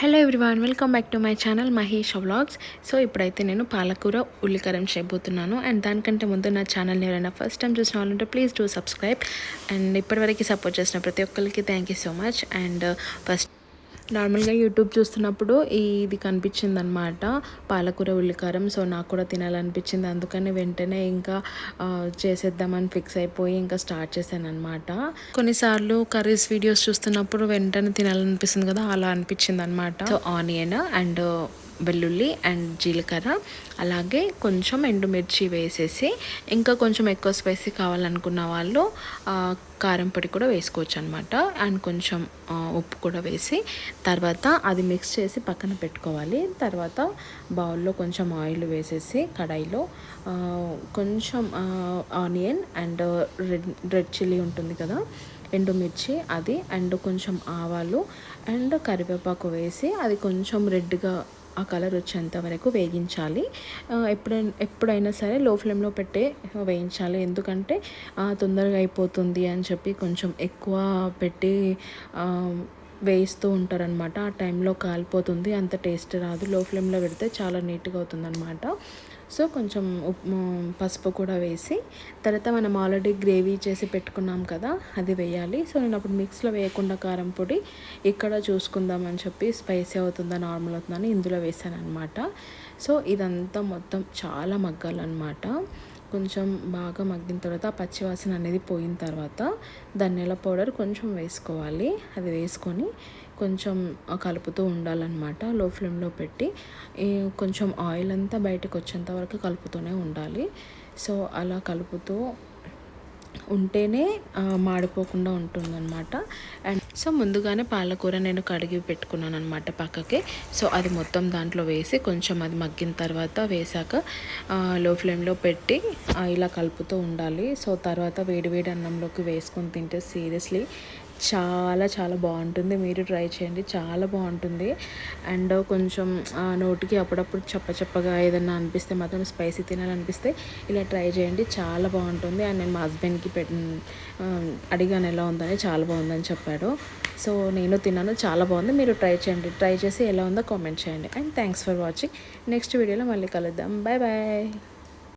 Hello everyone welcome back to my channel Mahesh vlogs so ఇప్పుడైతే నేను పాలకూర ఉల్లికరం చేయబోతున్నాను. అండ్ దానికంటే ముందు నా ఛానల్ని ఎవరైనా ఫస్ట్ టైం చూసిన వాళ్ళంటే ప్లీజ్ డూ సబ్స్క్రైబ్ అండ్ ఇప్పటివరకు సపోర్ట్ చేసిన ప్రతి ఒక్కరికి thank you so much and first నార్మల్గా యూట్యూబ్ చూస్తున్నప్పుడు ఇది కనిపించింది అనమాట పాలకూర ఉల్లికారం. సో నాకు కూడా తినాలనిపించింది. అందుకని వెంటనే ఇంకా చేసేద్దామని ఫిక్స్ అయిపోయి ఇంకా స్టార్ట్ చేశాను అనమాట కొన్నిసార్లు కర్రీస్ వీడియోస్ చూస్తున్నప్పుడు వెంటనే తినాలనిపిస్తుంది కదా అలా అనిపించింది అనమాట సో ఆనియన్ అండ్ వెల్లుల్లి అండ్ జీలకర్ర. అలాగే కొంచెం ఎండుమిర్చి వేసేసి ఇంకా కొంచెం ఎక్కువ స్పైసీ కావాలనుకున్న వాళ్ళు కారం పొడి కూడా వేసుకోవచ్చు అనమాట అండ్ కొంచెం ఉప్పు కూడా వేసి తర్వాత అది మిక్స్ చేసి పక్కన పెట్టుకోవాలి. తర్వాత బౌల్లో కొంచెం ఆయిల్ వేసేసి కడాయిలో కొంచెం onion and red red chilli ఉంటుంది కదా ఎండుమిర్చి అది అండ్ కొంచెం ఆవాలు అండ్ కరివేపాకు వేసి అది కొంచెం రెడ్గా ఆ కలర్ వచ్చేంత వరకు వేగించాలి. ఎప్పుడైనా ఎప్పుడైనా సరే లో ఫ్లేమ్లో పెట్టే వేయించాలి. ఎందుకంటే తొందరగా అయిపోతుంది అని చెప్పి కొంచెం ఎక్కువ పెట్టి వేయిస్తూ ఉంటారనమాట ఆ టైంలో కాలిపోతుంది. అంత టేస్ట్ రాదు. లో ఫ్లేమ్లో పెడితే చాలా నీట్గా అవుతుందన్నమాట. సో కొంచెం ఉప్పు పసుపు కూడా వేసి తర్వాత మనం ఆల్రెడీ గ్రేవీ చేసి పెట్టుకున్నాం కదా అది వేయాలి. సో నేను అప్పుడు మిక్స్లో వేయకుండా కారం పొడి ఇక్కడ చూసుకుందామని చెప్పి స్పైసీ అవుతుందా నార్మల్ అవుతుందని ఇందులో వేసాను అనమాట సో ఇదంతా మొత్తం చాలా మగ్గాలన్నమాట. కొంచెం బాగా మగ్గిన తర్వాత ఆ పచ్చివాసన అనేది పోయిన తర్వాత ధనియాల పౌడర్ కొంచెం వేసుకోవాలి. అది వేసుకొని కొంచెం కలుపుతూ ఉండాలన్నమాట. లో ఫ్లేమ్లో పెట్టి ఈ కొంచెం ఆయిల్ అంతా బయటకు వచ్చేంత వరకు కలుపుతూనే ఉండాలి. సో అలా కలుపుతూ ఉంటేనే మాడిపోకుండా ఉంటుందన్నమాట. అండ్ సో ముందుగానే పాలకూర నేను కడిగి పెట్టుకున్నాను అనమాట పక్కకి. సో అది మొత్తం దాంట్లో వేసి కొంచెం అది మగ్గిన తర్వాత వేసాక లో ఫ్లేమ్లో పెట్టి ఇలా కలుపుతూ ఉండాలి. సో తర్వాత వేడి వేడి అన్నంలోకి వేసుకొని తింటే సీరియస్లీ చాలా చాలా బాగుంటుంది. మీరు ట్రై చేయండి. చాలా బాగుంటుంది. అండ్ కొంచెం ఆ, నోటికి అప్పుడప్పుడు చప్ప చప్పగా ఏదన్నా అనిపిస్తే మాత్రం స్పైసీ తినాలనిపిస్తే ఇలా ట్రై చేయండి. చాలా బాగుంటుంది. అండ్ నేను మా హస్బెండ్కి పెట్ అడిగాను ఎలా ఉందని. చాలా బాగుందని చెప్పాడు. సో నేను తిన్నాను. చాలా బాగుంది. మీరు ట్రై చేయండి. ట్రై చేసి ఎలా ఉందో కామెంట్ చేయండి. And thanks for watching. Next వీడియోలో మళ్ళీ కలుద్దాం. Bye bye.